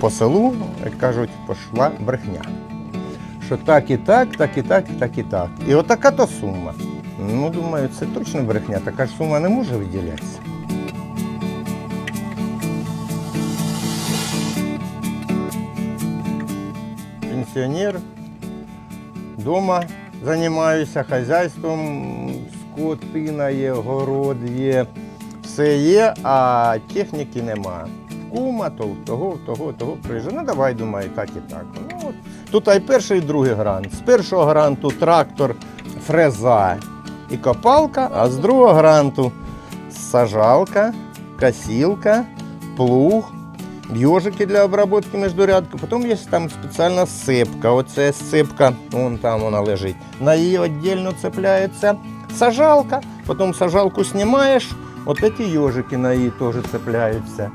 по селу, як кажуть, пішла брехня. Що так і так, так і так, так і так. І отака то сума. Ну, думаю, це точно брехня, така ж сума не може виділятися. Пенсіонер, дома займаюся хазяйством, скотина є, город є, все є, а техніки нема. Кума, то того, того, того приїжджає. Ну давай, думаю, так і так. Ну, от. Тут і перший і другий грант. З першого гранту трактор, фреза і копалка, а з другого гранту сажалка, косілка, плуг, йожики для обробки міждурядку. Потім є там спеціальна сипка. Оце сипка, вон там вона лежить. На її віддільно цепляється сажалка, потім сажалку знімаєш, от ці йожики на її теж цепляються.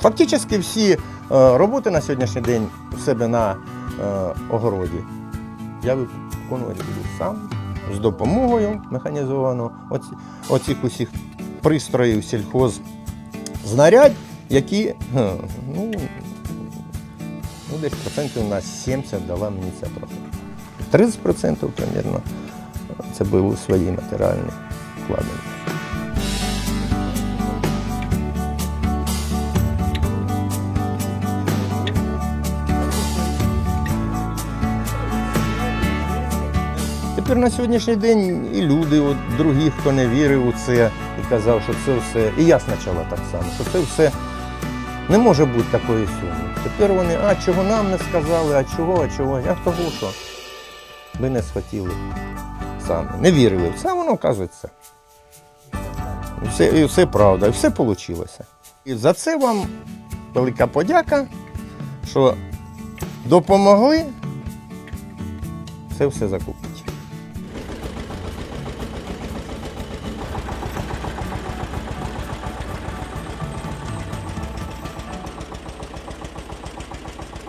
Фактично всі е, роботи на сьогоднішній день у себе на е, огороді я виконувати буду сам з допомогою механізованого оці, оцих усіх пристроїв сільхоз знарядь, які ну, ну, десь процентів на 70 дала мені ця професія. 30% примірно це були свої матеріальні вкладення. Тепер на сьогоднішній день і люди, от, другі, хто не вірив у це і казав, що це все. І я спочатку так само, що це все не може бути такої суми. Тепер вони, а чого нам не сказали, а чого, а чого? Я того, що ви не схотіли самі. Не вірили в це, воно оказується. І все, і все правда, і все вийшло. І за це вам велика подяка, що допомогли це все закупити.